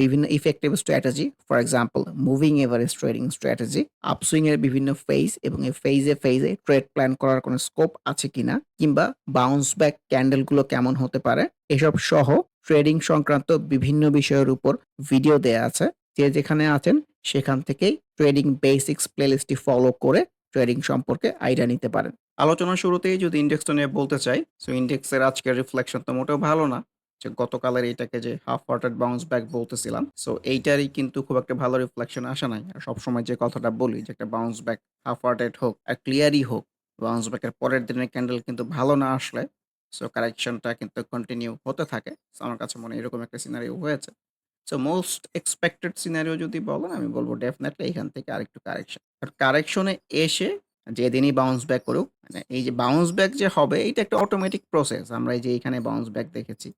বিভিন্ন effective strategy, for example moving average trading strategy, upswing এর বিভিন্ন ফেজ এবং এই ফেজে, ফেজে ট্রেড প্ল্যান করার কোনো স্কোপ আছে কিনা কিংবা বাউন্স ব্যাক ক্যান্ডেলগুলো কেমন হতে পারে, এসব সহ ট্রেডিং সংক্রান্ত বিভিন্ন বিষয়ের উপর ভিডিও দেয়া আছে। যে যেখানে আছেন সেখান থেকেই ট্রেডিং বেসিক্স প্লেলিস্টটি ফলো করে ট্রেডিং সম্পর্কে আইডিয়া নিতে পারেন। আলোচনার শুরুতেই যদি ইন্ডেক্সটা নিয়ে বলতে চাই, সো ইন্ডেক্সের আজকের রিফ্লেকশন তো মোটেও ভালো না। যে গতকালের এইটাকে যে হাফ হার্টেড বাউন্স ব্যাক বলতেছিলাম, সো এইটারই কিন্তু খুব একটা ভালো রিফ্লেকশন আসা নাই। আর সবসময় যে কথাটা বলি যে একটা বাউন্স ব্যাক হাফ হার্টেড হোক আর ক্লিয়ারই হোক, বাউন্স ব্যাকের পরের দিনের ক্যান্ডেল কিন্তু ভালো না আসলে সো কারেকশনটা কিন্তু কন্টিনিউ হতে থাকে। সো আমার কাছে মনে এরকম একটা সিনারিও হয়েছে। সো মোস্ট এক্সপেক্টেড সিনারিও যদি বলেন আমি বলব ডেফিনিটলি এখান থেকে আরেকটু কারেকশন। আর কারেকশনে এসে যেদিনই বাউন্স ব্যাক করুক, মানে এই যে বাউন্স ব্যাক যে হবে এটা একটা অটোমেটিক প্রসেস। আমরা এই যে এইখানে বাউন্স ব্যাক দেখেছি,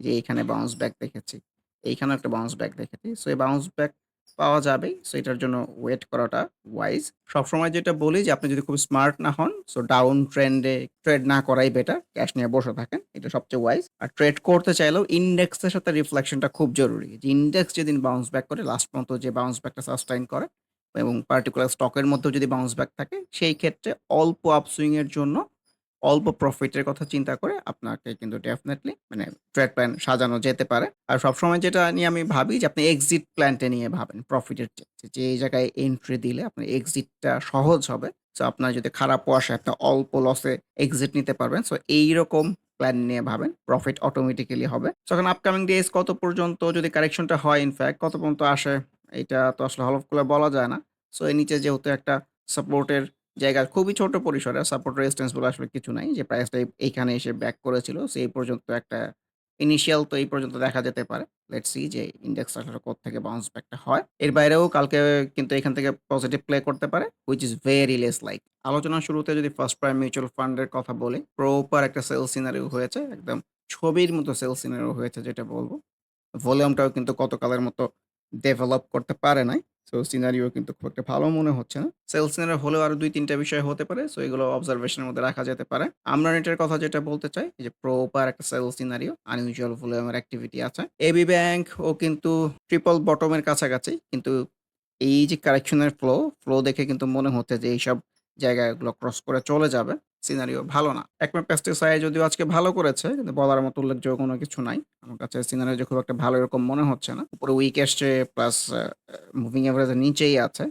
যে এইখানে বাউন্স ব্যাক দেখেছি, এইখানেও একটা বাউন্স ব্যাক দেখেছি। সো এই বাউন্স ব্যাক পাওয়া যাবেই। সো এটার জন্য ওয়েট করাটা ওয়াইজ। সবসময় যেটা বলি যে আপনি যদি খুব স্মার্ট না হন, সো ডাউন ট্রেন্ডে ট্রেড না করাই বেটার। ক্যাশ নিয়ে বসে থাকেন। এটা সবচেয়ে ওয়াইজ। আর ট্রেড করতে চাইলেও ইন্ডেক্সের সাথে রিফ্লেকশনটা খুব জরুরি। যে ইন্ডেক্স যেদিন বাউন্স ব্যাক করে লাস্ট পর্যন্ত যে বাউন্স ব্যাকটা সাস্টেইন করে এবং পার্টিকুলার স্টকের মধ্যেও যদি বাউন্স ব্যাক থাকে, সেই ক্ষেত্রে অল্প আপসুইং এর জন্য অল্প প্রফিটের কথা চিন্তা করে আপনাকে কিন্তু ডেফিনেটলি মানে ট্রেড প্ল্যান সাজানো যেতে পারে। আর সবসময় যেটা নিয়ে আমি ভাবি যে আপনি এক্সিট প্ল্যানটা নিয়ে ভাবেন প্রফিটের। যে এই জায়গায় এন্ট্রি দিলে আপনার এক্সিটটা সহজ হবে। সো আপনার যদি খারাপও আসে আপনি অল্প লসে এক্সিট নিতে পারবেন। সো এইরকম প্ল্যান নিয়ে ভাবেন। প্রফিট অটোমেটিক্যালি হবে। সো এখন আপকামিং ডেজ কত পর্যন্ত যদি কারেকশনটা হয় ইনফ্যাক্ট কত পর্যন্ত আসে, এটা তো আসলে হলফ করে বলা যায় না। সো এর নিচে যেহেতু একটা সাপোর্টের জায়গা খুবই ছোট পরিসরে সাপোর্ট রেজিস্ট্যান্স বলে আসলে কিছু নাই। যে প্রাইসটা এইখানে এসে ব্যাক করেছিল। সো এই পর্যন্ত একটা ইনিশিয়াল তো এই পর্যন্ত দেখা যেতে পারে। লেটস সি যে ইন্ডেক্স আসলে কোত্থেকে বাউন্স ব্যাকটা হয়। এর বাইরেও কালকে কিন্তু এখান থেকে পজিটিভ প্লে করতে পারে which is very less like. আলোচনা শুরুতে যদি ফার্স্ট প্রাইম মিউচুয়াল ফান্ডের কথা বলি, প্রপার একটা সেল সিনারিও হয়েছে। একদম ছবির মতো সেল সিনারিও হয়েছে যেটা বলব ভলিউমটাও কিন্তু গতকালের মতো ডেভেলপ করতে পারে নাই। সো সিনারিও কিন্তু খুব একটা ভালো মনে হচ্ছে না। সেল সিনারিও হলেও আরও ২-৩ টা বিষয় হতে পারে। সো এগুলো অবজারভেশনের মধ্যে রাখা যেতে পারে। আমরা নেটের কথা যেটা বলতে চাই যে প্রপার একটা সেল সিনারিও, আনইউজুয়াল ভলিউমের অ্যাক্টিভিটি আছে। এবি ব্যাংক ও কিন্তু ট্রিপল বটম এর কাছাকাছি। কিন্তু এই যে কারেকশনের ফ্লো, ফ্লো দেখে কিন্তু মনে হচ্ছে যে এইসব জায়গাগুলো ক্রস করে চলে যাবে। সিনারিও ভালো না। একমা পেস্টিসাইড যদিও আজকে ভালো করেছে কিন্তু বলার মতো উল্লেখযোগ্য কোনো কিছু নাই। আমার কাছে সিনারিও খুব একটা ভালো এরকম মনে হচ্ছে না। উপরে উইক এসছে প্লাস মুভিং এভারেজ এর নিচেই আছে।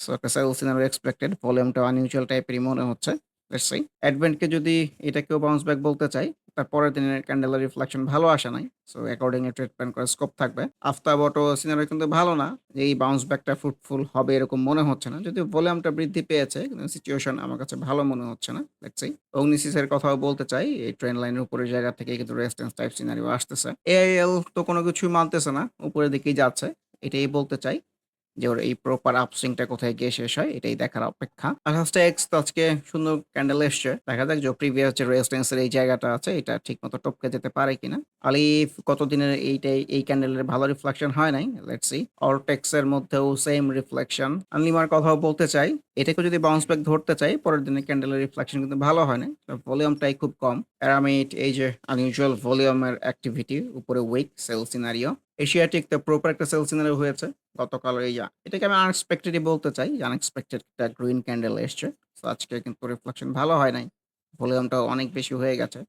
সো একটা সেল সিনারিও এক্সপেক্টেড ভলিউমটা আনইউজুয়াল টাইপেরই মনে হচ্ছে। Let's see. অ্যাডভেন্টকে যদি এটাকেও বাউন্স ব্যাক বলতে চাই, তার পরের দিনের ক্যান্ডেলের রিফ্লেকশন ভালো আসে নাই। সো অ্যাকর্ডিংলি প্ল্যান করার স্কোপ থাকবে। আফতাবটো সিনারিও কিন্তু ভালো না। যে এই বাউন্স ব্যাকটা ফ্রুটফুল হবে এরকম মনে হচ্ছে না। যদিও ভলিউমটা বৃদ্ধি পেয়েছে, কিন্তু সিচুয়েশন আমার কাছে ভালো মনে হচ্ছে না। Let's see. অগ্নিসিস এর কথাও বলতে চাই। এই ট্রেন লাইনের উপরের জায়গা থেকে কিন্তু রেজিস্ট্যান্স টাইপ সিনারিও আসতেছে। এআইএল তো কোনো কিছুই মানতেছে না। উপরের দিকেই যাচ্ছে। এটাই বলতে চাই। যে ওর এই প্রপার আপসুইংটা কোথায় গিয়ে শেষ হয়, এটাই দেখার অপেক্ষা। আকাশটা এক্স তো আজকে সুন্দর ক্যান্ডেল এসছে। দেখা যাক যে প্রিভিয়াস যে রেজিস্ট্যান্স এর এই জায়গাটা আছে, এটা ঠিক মতো টপকে যেতে পারে কিনা। আলিফ কতদিনের এইটাই, এই ক্যান্ডেলের ভালো রিফ্লেকশন হয় নাই। Let's see. অরটেক্স এর মধ্যেও সেম রিফ্লেকশন। আনলিমার কথাও বলতে চাই। এটাকে যদি বাউন্স ব্যাক ধরতে চাই, পরের দিনের ক্যান্ডেলের রিফ্লেকশন কিন্তু ভালো হয় নাই। ভলিউমটাই খুব কম। প্যারামিড এই যে আনইউজুয়াল ভলিউমের অ্যাক্টিভিটি উপরে উইক সেল সিনারিও। এশিয়াটিক তো প্রপার একটা সেল সিনারি হয়েছে। গতকাল এই এটাকে আমি আনএক্সপেক্টেডই বলতে চাই। আনএক্সপেক্টেড একটা গ্রিন ক্যান্ডেল এসছে। সো আজকে কিন্তু রিফ্লেকশন ভালো হয় নাই। ভলিউমটাও অনেক বেশি হয়ে গেছে।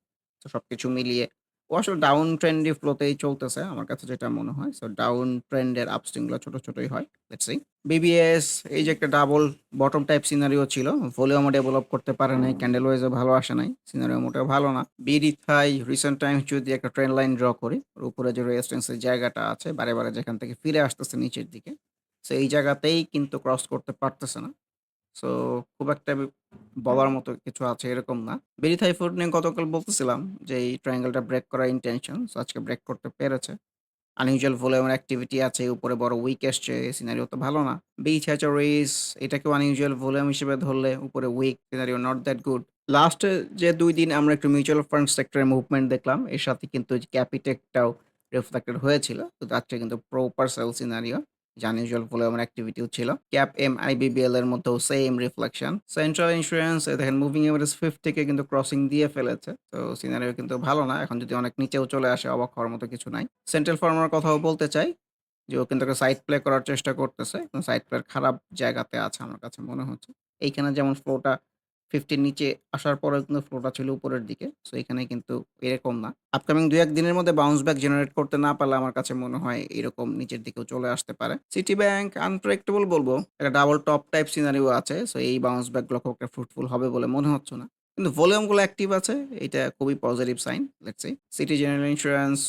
তো সবকিছু মিলিয়ে ও আসলে ডাউন ট্রেন্ডি ফ্লোতেই চলতেছে আমার কাছে যেটা মনে হয়। সো ডাউন ট্রেন্ড এর আপসুইংগুলা ছোট, ছোটই হয়। Let's see. বিবিএস এই যে একটা ডাবল বটম টাইপ সিনারিও ছিল। ভলিউমও ডেভেলপ করতে পারে নাই। ক্যান্ডেল ওয়াইজ ও ভালো আসে নাই। সিনারিও মোটেও ভালো না। বিডিথাই রিসেন্ট টাইমস যদি একটা ট্রেন্ড লাইন ড্র করি, ওর উপরে যে রেজিস্ট্যান্স এর জায়গাটা আছে বারে, বারে যেখান থেকে ফিরে আসতেছে নিচের দিকে। সো এই জায়গাতেই কিন্তু ক্রস করতে পারতেছে না। সো খুব একটা বলার মতো কিছু আছে এরকম না। ভেরিথাই ফুড নিয়ে গতকাল বলতেছিলাম যে, এই ট্রায়াঙ্গেলটা ব্রেক করার ইনটেনশন। সো আজকে ব্রেক করতে পেরেছে। আনইউজুয়াল ভলিউমের অ্যাক্টিভিটি আছে। উপরে বড় উইক এসছে। সিনারিও তো ভালো না। বিচ রেস এটাকেও আনইউজুয়াল ভলিউম হিসেবে ধরলে উপরে week scenario not that good. Last যে দুই দিন আমরা একটু মিউচুয়াল ফান্ড সেক্টরের মুভমেন্ট দেখলাম। এর সাথে কিন্তু ক্যাপিটেকটাও রিফ্লেক্টেড হয়েছিল। তো আজকে কিন্তু প্রপার সেল সিনারিও আনইউজুয়াল ভলিউমের অ্যাক্টিভিটিও ছিল। ক্যাপ এম আইবিবিএল এর মধ্যেও সেইম রিফ্লেকশন। সেন্ট্রাল ইন্সুরেন্স এ দেখেন মুভিং এভারেজ 50 কে কিন্তু ক্রসিং দিয়ে ফেলেছে। তো সিনারিও কিন্তু ভালো না। এখন যদি অনেক নিচেও চলে আসে, অবাক হওয়ার মতো কিছু নাই। সেন্ট্রাল ফার্মার কথাও বলতে চাই, যে ও কিন্তু একটা সাইড প্লে করার চেষ্টা করতেছে। সাইড প্লের খারাপ জায়গাতে আছে আমার কাছে মনে হচ্ছে। এইখানে যেমন ফ্লোটা 50 র নিচে আসার পরেও কিন্তু ফ্লোটা ছিল উপরের দিকে। সো এখানে কিন্তু এরকম না। আপকামিং ২-১ দিনের মধ্যে বাউন্স ব্যাক জেনারেট করতে না পারলে আমার কাছে মনে হয় এরকম নিচের দিকেও চলে আসতে পারে। সিটি ব্যাংক আনপ্রেডিক্টেবল বলব একটা ডাবল টপ টাইপ সিনারিও আছে। সো এই বাউন্স ব্যাকগুলো খুব একটা ফ্রুটফুল হবে বলে মনে হচ্ছে না। কিন্তু ভলিউমগুলো অ্যাক্টিভ আছে। এটা খুবই positive sign. Let's. City general insurance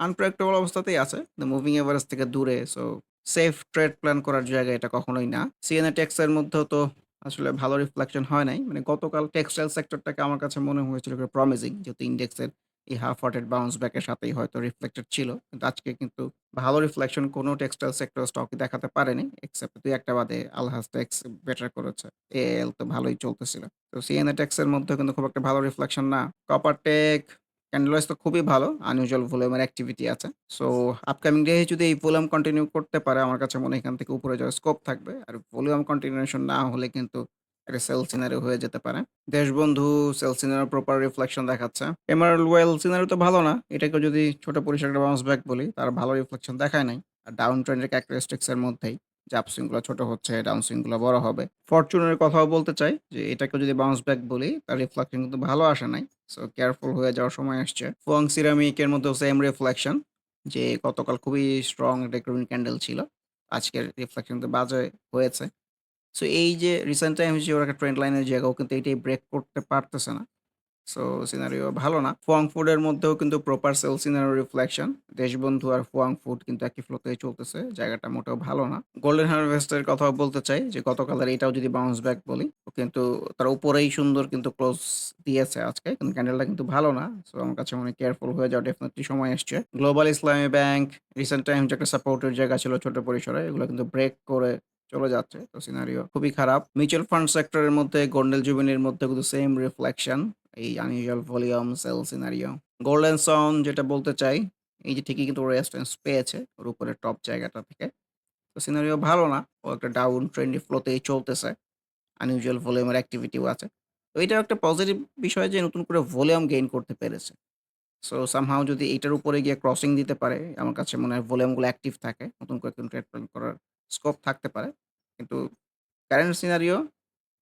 unpredictable অবস্থাতেই আছে। মুভিং এভারেজ থেকে দূরে। সো সেফ ট্রেড প্ল্যান করার জায়গা এটা কখনোই না। সিএনএ টেক্স এর মধ্যেও তো আসলে ভালো রিফ্লেকশন হয় নাই। মানে গতকাল টেক্সটাইল সেক্টরটাকে আমার কাছে মনে হয়েছিল একটু প্রমিজিং। যেহেতু ইন্ডেক্সের এই হাফ হার্টেড বাউন্স ব্যাক এর সাথেই হয়তো রিফ্লেক্টেড ছিল। কিন্তু আজকে কিন্তু ভালো রিফ্লেকশন কোনো টেক্সটাইল সেক্টর স্টকই দেখাতে পারেনি। এক্সেপ্ট ২-১ টা বাদে আলহাজ টেক্স বেটার করেছে। এএল তো ভালোই চলতেছিল। তো সিএনএ টেক্স এর মধ্যেও কিন্তু খুব একটা ভালো রিফ্লেকশন না। কপারটেক ক্যান্ডেল ওয়াইজ তো খুবই ভালো। আনইউজুয়াল ভলিউমের অ্যাক্টিভিটি আছে। সো আপকামিং ডে যদি এই ভলিউম কন্টিনিউ করতে পারে আমার কাছে মনে হয় এখান থেকে উপরে যাওয়ার স্কোপ থাকবে। আর ভলিউম কন্টিনিউশন না হলে কিন্তু একটা সেল সিনারিও হয়ে যেতে পারে। Deshbandhu sell scenario proper reflection দেখাচ্ছে। এমারাল্ড ওয়েল সিনারিও তো ভালো না। এটাকে যদি ছোট পরিসরে একটা বাউন্স ব্যাক বলি, তার ভালো রিফ্লেকশন দেখায় নাই। আর ডাউন ট্রেন্ড এর ক্যারেক্টারিস্টিক্স এর মধ্যেই যে আপসুইংগুলো ছোট হচ্ছে, ডাউন সুইংগুলো বড় হবে। ফরচুনের কথাও বলতে চাই যে এটাকেও যদি বাউন্স ব্যাক বলি, তার রিফ্লেকশন কিন্তু ভালো আসে নাই। সো কেয়ারফুল হয়ে যাওয়ার সময় আসছে। ফুয়াং সিরামিক এর মধ্যেও সেম রিফ্লেকশন যে গতকাল খুবই স্ট্রং একটা গ্রিন ক্যান্ডেল ছিল। আজকের রিফ্লেকশন কিন্তু বাজে হয়েছে। সো এই যে রিসেন্ট টাইমস যে ওরা একটা ট্রেন্ড লাইনের জায়গাও কিন্তু এটাই ব্রেক করতে পারতেছে না। সো সিনারিও ভালো না। ফুয়াং ফুড এর মধ্যেও কিন্তু proper sell scenario reflection. Deshbandhu আর ফুয়াং ফুড কিন্তু একই ফ্লোতেই চলতেছে। জায়গাটা মোটেও ভালো না। গোল্ডেন হারভেস্ট এর কথাও বলতে চাই যে গতকালের এটাও যদি বাউন্স ব্যাক বলি, কিন্তু তার উপরেই সুন্দর কিন্তু ক্লোজ দিয়েছে আজকে। কিন্তু ক্যান্ডেলটা কিন্তু ভালো না। সো আমার কাছে মনে কেয়ারফুল হয়ে যাওয়া ডেফিনিটলি সময় আসছে। গ্লোবাল ইসলামী ব্যাংক রিসেন্ট টাইম যে একটা সাপোর্টের জায়গা ছিল ছোট পরিসরে, এগুলো কিন্তু ব্রেক করে চলে যাচ্ছে। তো সিনারিও খুবই খারাপ। মিউচুয়াল ফান্ড সেক্টরের মধ্যে গোল্ডেন জুবিলির মধ্যে কিন্তু সেম রিফ্লেকশন। এই unusual volume sell scenario. Golden son যেটা বলতে চাই, এই যে ঠিকই কিন্তু রেজিস্ট্যান্স পেয়েছে ওর উপরে টপ জায়গাটা থেকে। তো সিনারিও ভালো না। ও একটা ডাউন ট্রেন্ডি ফ্লোতেই চলতেছে। আনইউজুয়াল ভলিউমের অ্যাক্টিভিটিও আছে। তো এটাও একটা পজিটিভ বিষয় যে নতুন করে ভলিউম গেইন করতে পেরেছে। সো সামহাও যদি এটার উপরে গিয়ে ক্রসিং দিতে পারে, আমার কাছে মনে হয় ভলিউমগুলো অ্যাক্টিভ থাকে। নতুন করে কিন্তু ট্রেড করার স্কোপ থাকতে পারে। কিন্তু কারেন্ট সিনারিও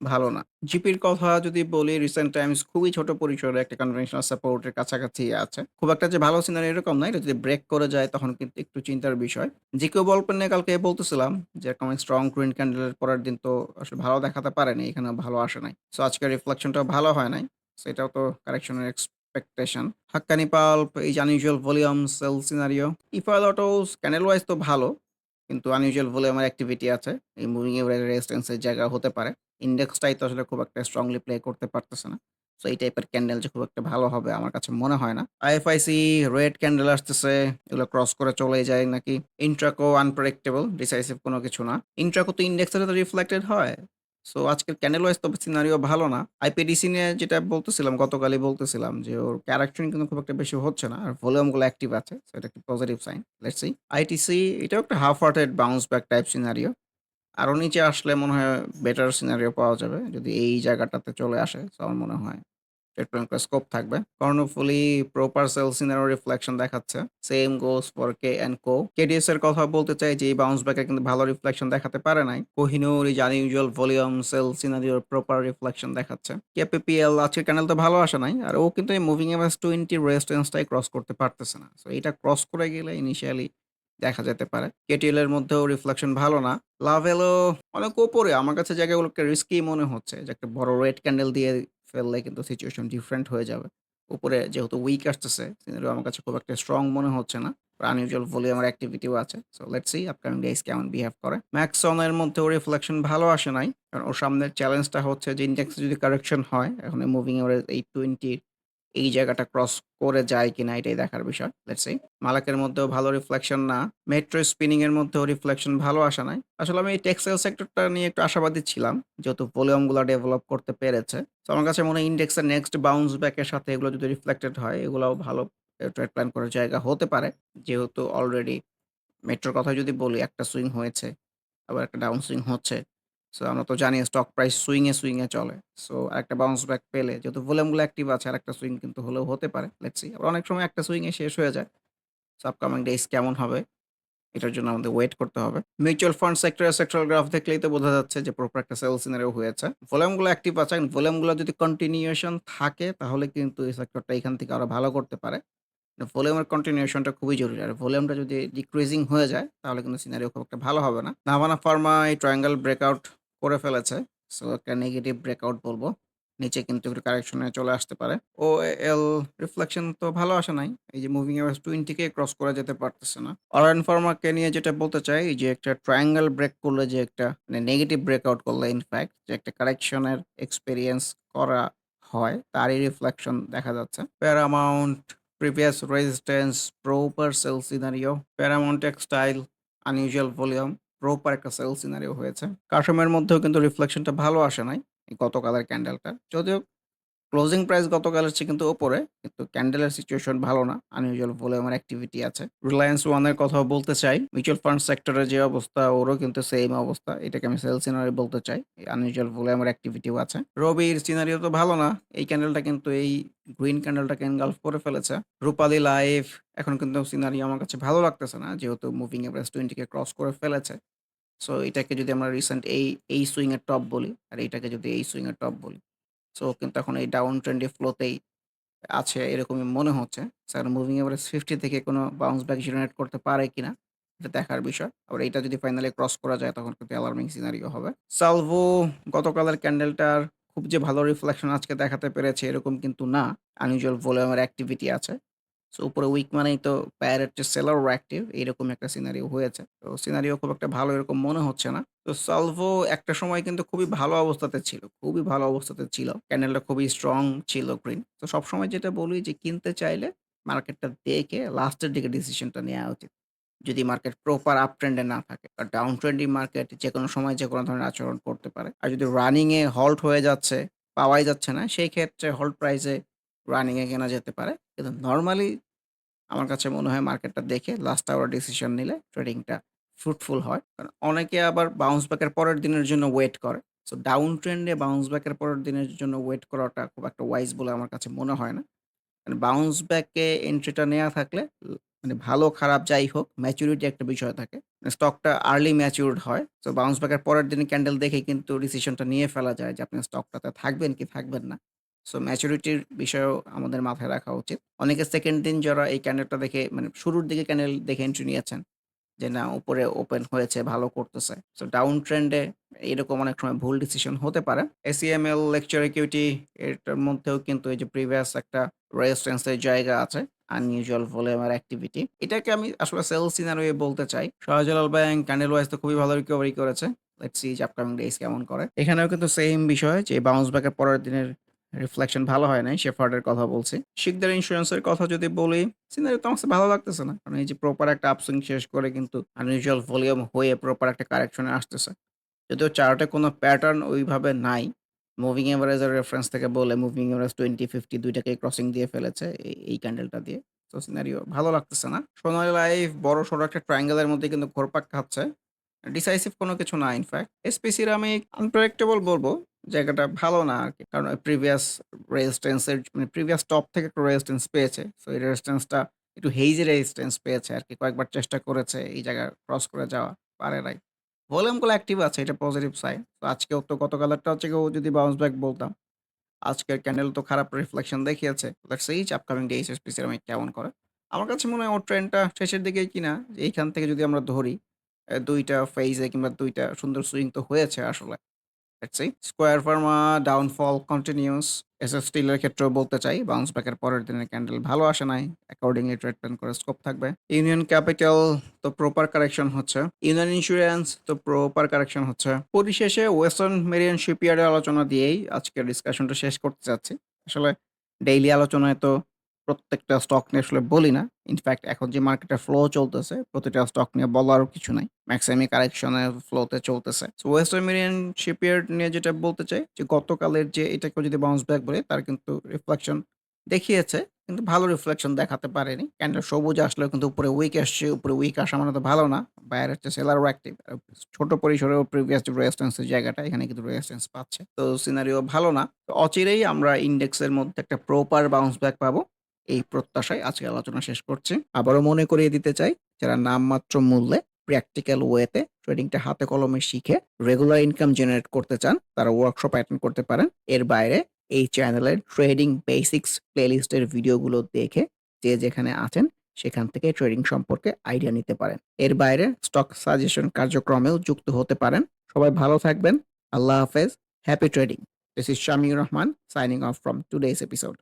ভালো না। জিপির কথা যদি বলি রিসেন্ট টাইমস খুবই ছোট পরিসরে একটা কনভেনশনাল সাপোর্ট এর কাছাকাছি আছে। খুব একটা যে ভালো সিনারি এরকম না। এটা যদি ব্রেক করে যায় তখন কিন্তু একটু চিন্তার বিষয়। জিকেও বলপেন নিয়ে কালকে বলতেছিলাম যে, এরকম স্ট্রং গ্রিন ক্যান্ডেল এর পরের দিন তো আসলে ভালো দেখাতে পারেনি। এখানে ভালো আসে নাই। সো আজকের রিফ্লেকশনটাও ভালো হয় নাই। সো এটাও তো কারেকশন এর এক্সপেকটেশন। হাক্কানি পাল্প এই unusual volume sell scenario. Ifad autos candle wise তো ভালো। কিন্তু আনইউজুয়াল ভলিউমের অ্যাক্টিভিটি আছে। এই মুভিং এভারেজ রেজিস্ট্যান্স এর জায়গা হতে পারে। ইন্ডেক্সটাই তো আসলে খুব একটা স্ট্রংলি প্লে করতে পারতেছে না। সো এই টাইপের ক্যান্ডেল যে খুব একটা ভালো হবে আমার কাছে মনে হয় না। আইএফআইসি রেড ক্যান্ডেল আসতেছে। এগুলো ক্রস করে চলে যায় নাকি। ইন্ট্রাকো আনপ্রেডিক্টেবল, ডিসাইসিভ কোনো কিছু না। ইন্ট্রাকো তো ইন্ডেক্সের সাথে রিফ্লেক্টেড হয়। সো আজকের ক্যান্ডেল ওয়াইজ তো সিনারিও ভালো না। আইপিডিসি নিয়ে যেটা বলতেছিলাম গতকালই বলতেছিলাম যে ওর কারেকশন কিন্তু খুব একটা বেশি হচ্ছে না। আর ভলিউমগুলো অ্যাক্টিভ আছে। সো এটা একটা positive sign. Let's see. ITC এটাও একটা half hearted bounce back type scenario. আরও নিচে আসলে মনে হয় বেটার সিনারিও পাওয়া যাবে। যদি এই জায়গাটাতে চলে আসে। সো আমার মনে হয় প্ল্যান স্কোপ থাকবে। Karnaphuli proper sale scenario reflection দেখাচ্ছে। Same goes for K and co. KDS এর কথা বলতে চাই যে, এই বাউন্স ব্যাক কিন্তু ভালো রিফ্লেকশন দেখাতে পারে নাই। কোহিনূর যে আনইউজুয়াল ভলিউম সেল সিনারিওর প্রপার রিফ্লেকশন দেখাচ্ছে। কেপিপিএল আজকের ক্যান্ডেল তো ভালো আসে নাই। আর ও কিন্তু এই মুভিং এভারেজ 20 রেজিস্ট্যান্স টাই ক্রস করতে পারতেছে না। সো এটা ক্রস করে গেলে ইনিশিয়ালি দেখা যেতে পারে। কেটিএল এর মধ্যেও রিফ্লেকশন ভালো না। লাভেলও অনেক উপরে আমার কাছে জায়গাগুলোকে রিস্কি মনে হচ্ছে যে একটা বড় রেড ক্যান্ডেল দিয়ে ফেললে কিন্তু সিচুয়েশন ডিফারেন্ট হয়ে যাবে। উপরে যেহেতু উইক আসতেছে আমার কাছে খুব একটা স্ট্রং মনে হচ্ছে না। আনইউজুয়াল ভলিউম আর অ্যাক্টিভিটিও আছে। So let's see upcoming days কেমন বিহেভ করে। ম্যাক্সন এর মধ্যেও রিফ্লেকশন ভালো আসে নাই। কারণ ওর সামনের চ্যালেঞ্জটা হচ্ছে যে ইনডেক্সে যদি কারেকশন হয়, এখন মুভিং এভারেজ 820 এই জায়গাটা ক্রস করে যায় কিনা এটাই দেখার বিষয়। Let's see. মালাকের মধ্যেও ভালো রিফ্লেকশন না। মেট্রো স্পিনিং এর মধ্যেও রিফ্লেকশন ভালো আসা নাই। আসলে আমি টেক্সটাইল সেক্টরটা নিয়ে একটু আশাবাদী ছিলাম। যেহেতু ভলিউমগুলা ডেভেলপ করতে পেরেছে। তো আমার কাছে মনে হয় ইনডেক্সের নেক্সট বাউন্স ব্যাক এর সাথে এগুলো যদি রিফ্লেক্টেড হয়, এগুলোও ভালো ট্রেড প্ল্যান করার জায়গা হতে পারে। যেহেতু অলরেডি মেট্রোর কথা যদি বলি, একটা সুইং হয়েছে। আবার একটা ডাউন সুইং হচ্ছে। সো আমরা তো জানি স্টক প্রাইস সুইং এ, সুইং এ চলে। সো একটা বাউন্স ব্যাক পেলে যেহেতু ভলিউমগুলো অ্যাক্টিভ আছে আরেকটা সুইং কিন্তু হলেও হতে পারে। লেটস। আবার অনেক সময় একটা সুইং এ শেষ হয়ে যায়। সো আপকামিং ডেইজ কেমন হবে? এটার জন্য আমাদের ওয়েট করতে হবে। মিউচুয়াল ফান্ড সেক্টরের সেক্টরাল গ্রাফ দেখলেই তো বোঝা যাচ্ছে যে প্রপার একটা সেল সিনারিও হয়েছে। ভলিউমগুলো অ্যাক্টিভ আছে। ভলিউমগুলো যদি কন্টিনিউয়েশন থাকে তাহলে কিন্তু এই সেক্টরটা এখান থেকে আরও ভালো করতে পারে। ভলিউমের কন্টিনিউয়েশনটা খুবই জরুরি। আর ভলিউমটা যদি ডিক্রিজিং হয়ে যায় তাহলে কিন্তু সিনারিও খুব একটা ভালো হবে না। নাভানা ফার্মা এই ট্রায়াঙ্গল ব্রেকআউট করে ফেলেছে। সো একটা নেগেটিভ ব্রেকআউট বলব নিচে কিন্তু একটু কারেকশন চলে আসতে পারে। ও এল রিফ্লেকশন তো ভালো আসে নাই। এই যে মুভিং এভারেজ 20 কে ক্রস করা যেতে পারতেছে না। অরয়েন ফার্মাকে নিয়ে যেটা বলতে চাই, যে একটা ট্রায়াঙ্গেল ব্রেক করলে যে একটা মানে নেগেটিভ ব্রেকআউট করলে ইনফ্যাক্ট যে একটা কারেকশন এর এক্সপেরিয়েন্স করা হয়, তারই রিফ্লেকশন দেখা যাচ্ছে। Paramount previous resistance proper sell scenario. Paramount textile unusual volume proper একটা সেল সিনারিও হয়েছে। কাশমের মধ্যেও কিন্তু রিফ্লেকশনটা ভালো আসে নাই। গতকালের ক্যান্ডেলটা। যদিও ক্লোজিং প্রাইস গতকালের চেয়ে কিন্তু ওপরে কিন্তু ক্যান্ডেলের সিচুয়েশন ভালো না। আনইউজুয়াল এর অ্যাক্টিভিটি আছে। রিলায়েন্স ওয়ানের কথাও বলতে চাই। মিউচুয়াল ফান্ড সেক্টরের যে অবস্থা ওরও কিন্তু সেম অবস্থা। এটাকে আমি সেল সিনারি বলতে চাই। আনইউজুয়াল ভলিউম এর অ্যাক্টিভিটিও আছে। রবির সিনারিও তো ভালো না। এই ক্যান্ডেলটা কিন্তু এই গ্রিন ক্যান্ডেলটাকে এনগালফ করে ফেলেছে। রূপালী লাইফ এখন কিন্তু সিনারি আমার কাছে ভালো লাগতেছে না। যেহেতু মুভিং এভারেজ 20 কে ক্রস করে ফেলেছে। সো এটাকে যদি আমরা রিসেন্ট এই, এই সুইং এর টপ বলি আর এইটাকে যদি এই সুইং এর টপ বলি। সো কিন্তু এখন এই ডাউন ট্রেন্ডে ফ্লোতেই আছে এরকমই মনে হচ্ছে। স্যার মুভিং এভারেজ 50 থেকে কোনো বাউন্স ব্যাক জেনারেট করতে পারে কিনা? এটা দেখার বিষয়। আবার এটা যদি ফাইনালি ক্রস করা যায়, তখন কিন্তু অ্যালার্মিং সিনারিও হবে। সালভো গতকালের ক্যান্ডেলটার খুব যে ভালো রিফ্লেকশন আজকে দেখাতে পেরেছে, এরকম কিন্তু না। আনইউজুয়াল ভলিউমের অ্যাক্টিভিটি আছে। সো উপরে উইক মানেই তো পায়ারের চেয়ে সেলারও অ্যাক্টিভ এইরকম একটা সিনারিও হয়েছে। তো সিনারিও খুব একটা ভালো এরকম মনে হচ্ছে না। তো সালভো একটা সময় কিন্তু খুবই ভালো অবস্থাতে ছিল। খুবই ভালো অবস্থাতে ছিল। ক্যান্ডেলটা খুবই স্ট্রং ছিল গ্রিন। তো সবসময় যেটা বলি যে কিনতে চাইলে মার্কেটটা দেখে লাস্টের দিকে ডিসিশনটা নেওয়া উচিত। যদি মার্কেট প্রপার আপ ট্রেন্ডে না থাকে। আর ডাউন ট্রেন্ডি মার্কেট যেকোনো সময় যেকোনো ধরনের আচরণ করতে পারে। আর যদি রানিং এ হল্ট হয়ে যাচ্ছে, পাওয়াই যাচ্ছে না সেই ক্ষেত্রে হল্ট প্রাইস এ রানিং এ কেনা যেতে পারে। কিন্তু নরমালি আমার কাছে মনে হয় মার্কেটটা দেখে লাস্ট আওয়ার ডিসিশন নিলে ট্রেডিংটা ফ্রুটফুল হয়। কারণ অনেকে আবার বাউন্স ব্যাকের পরের দিনের জন্য ওয়েট করে। সো ডাউন ট্রেন্ডে বাউন্স ব্যাকের পরের দিনের জন্য ওয়েট করাটা খুব একটা ওয়াইজ বলে আমার কাছে মনে হয় না। মানে বাউন্স ব্যাকে এন্ট্রিটা নেওয়া থাকলে মানে ভালো খারাপ যাই হোক ম্যাচুরিটি একটা বিষয় থাকে। স্টকটা আর্লি ম্যাচিউরড হয়। সো বাউন্স ব্যাকের পরের দিনের ক্যান্ডেল দেখে কিন্তু ডিসিশনটা নিয়ে ফেলা যায় যে আপনি স্টকটাতে থাকবেন কি থাকবেন না। সো ম্যাচুরিটির বিষয়েও আমাদের মাথায় রাখা উচিত। অনেকে সেকেন্ড দিন যারা এই ক্যান্ডেলটা দেখে মানে শুরুর দিকে ক্যান্ডেল দেখে এন্ট্রি নিয়েছেন। যে না, উপরে ওপেন হয়েছে, ভালো করতেছে। সো ডাউন ট্রেন্ডে এরকম অনেক সময় ভুল ডিসিশন হতে পারে। এসিএমএল লেকচার ইকুইটি এটার মধ্যেও কিন্তু এই যে প্রিভিয়াস একটা রেজিস্ট্যান্স এর জায়গা আছে। আনইউজুয়াল ভলিউম এর অ্যাক্টিভিটি। এটাকে আমি আসলে সেল সিনারিও বলতে চাই। শাহজালাল ব্যাংক ক্যান্ডেল ওয়াইজ তো খুবই ভালো রিকভারি করেছে। লেটস সি যে আপকামিং ডেইজ কেমন করে। এখানেও কিন্তু সেম বিষয়, যে বাউন্স ব্যাক এর পরের দিনের রিফ্লেকশন ভালো হয় নাই। শেফার্ড এর কথা বলছি। শিকদার ইন্সুরেন্স এর কথা যদি বলি, সিনারি তো আমার ভালো লাগতেছে না। কারণ এই যে প্রপার একটা আপসুইং শেষ করে কিন্তু আনইউজুয়াল ভলিউম হয়ে প্রপার একটা কারেকশন আসতেছে। যদিও চার্টে কোনো প্যাটার্ন ওইভাবে নাই। মুভিং এভারেজ এর রেফারেন্স থেকে বলে মুভিং এভারেজ 20, 50 ২ টাকেই ক্রসিং দিয়ে ফেলেছে এই, ক্যান্ডেলটা দিয়ে। তো সিনারিও ভালো লাগতেছে না। সোনালী লাইফ বড়সড় একটা ট্রায়াঙ্গেল এর মধ্যে কিন্তু ঘোরপাক খাচ্ছে। ডিসাইসিভ কোনো কিছু না ইনফ্যাক্ট। এসপি আমি আনপ্রেডিক্টেবল বলব জায়গাটা ভালো না আর কি কারণ প্রিভিয়াস রেজিস্ট্যান্স এর মানে প্রিভিয়াস টপ থেকে একটু রেজিস্ট্যান্স পেয়েছে। সো এই রেজিস্ট্যান্সটা একটু হেইজি রেজিস্ট্যান্স পেয়েছে আর কি কয়েকবার চেষ্টা করেছে এই জায়গা ক্রস করে যাওয়া, পারে নাই। ভলিউমগুলো অ্যাক্টিভ আছে এটা পজিটিভ সাইন। তো আজকেও তো গতকালেরটা হচ্ছে কেউ যদি বাউন্স ব্যাক বলতাম। আজকের ক্যান্ডেল তো খারাপ রিফ্লেকশন দেখিয়েছে। লেটস সি আপকামিং ডেইস এ স্পেসিফিক কেমন করে। আমার কাছে মনে হয় ওর ট্রেন্ডটা শেষের দিকেই কিনা। এইখান থেকে যদি আমরা ধরি, এ ২ টা ফেইজে কিংবা দুইটা সুন্দর সুইং তো হয়েছে আসলে। Square pharma downfall continues. S S স্টিলের ক্ষেত্রেও বলতে চাই বাউন্স ব্যাক এর পরের দিনের ক্যান্ডেল ভালো আসে নাই। অ্যাকর্ডিংলি ট্রেড প্ল্যান করার স্কোপ থাকবে। ইউনিয়ন ক্যাপিটাল তো প্রপার কারেকশন হচ্ছে। ইউনিয়ন ইন্স্যুরেন্স তো প্রপার কারেকশন হচ্ছে। পরিশেষে ওয়েস্টার্ন মেরিয়ান শিপইয়ার্ড এর আলোচনা দিয়েই আজকের ডিসকাশনটা শেষ করতে চাচ্ছি। আসলে ডেইলি আলোচনায় তো প্রত্যেকটা স্টক নিয়ে আসলে বলি না। ইনফ্যাক্ট এখন যে মার্কেটের ফ্লো চলতেছে, প্রতিটা স্টক নিয়ে বলারও কিছু নাই। ম্যাক্সিমামই কারেকশন এর ফ্লোতে চলতেছে। সো ওয়েস্টার্ন মেরিন শিপইয়ার্ড নিয়ে যেটা বলতে চাই যে গতকালের যে এটাকে যদি বাউন্স ব্যাক বলে তার কিন্তু রিফ্লেকশন দেখিয়েছে। কিন্তু ভালো রিফ্লেকশন দেখাতে পারেনি। ক্যান্ডেল সবুজ আসলেও কিন্তু উপরে উইক আসছে। উপরে উইক আসা মানে তো ভালো না। বায়ার হচ্ছে সেলারও অ্যাক্টিভ। ছোট পরিসরেও প্রিভিয়াস যে রেজিস্ট্যান্স জায়গাটা এখানে কিন্তু রেজিস্ট্যান্স পাচ্ছে। তো সিনারিও ভালো না। তো অচিরেই আমরা ইন্ডেক্সের মধ্যে একটা প্রপার বাউন্স ব্যাক পাবো। এই প্রত্যাশায় আজকে আলোচনা শেষ করছি। আবারও মনে করিয়ে দিতে চাই, যারা নামমাত্র মূল্যে প্র্যাকটিক্যাল ওয়েতে ট্রেডিংটা হাতে কলমে শিখে রেগুলার ইনকাম জেনারেট করতে চান, তারা ওয়ার্কশপ অ্যাটেন্ড করতে পারেন। এর বাইরে এই চ্যানেলের ট্রেডিং বেসিক্স প্লেলিস্টের ভিডিওগুলো দেখে যে যেখানে আছেন, সেখান থেকে ট্রেডিং সম্পর্কে আইডিয়া নিতে পারেন। এর বাইরে স্টক সাজেশন কার্যক্রমেও যুক্ত হতে পারেন। সবাই ভালো থাকবেন। আল্লাহ হাফেজ। Happy trading. This is Shamiur Rahman signing off from today's episode.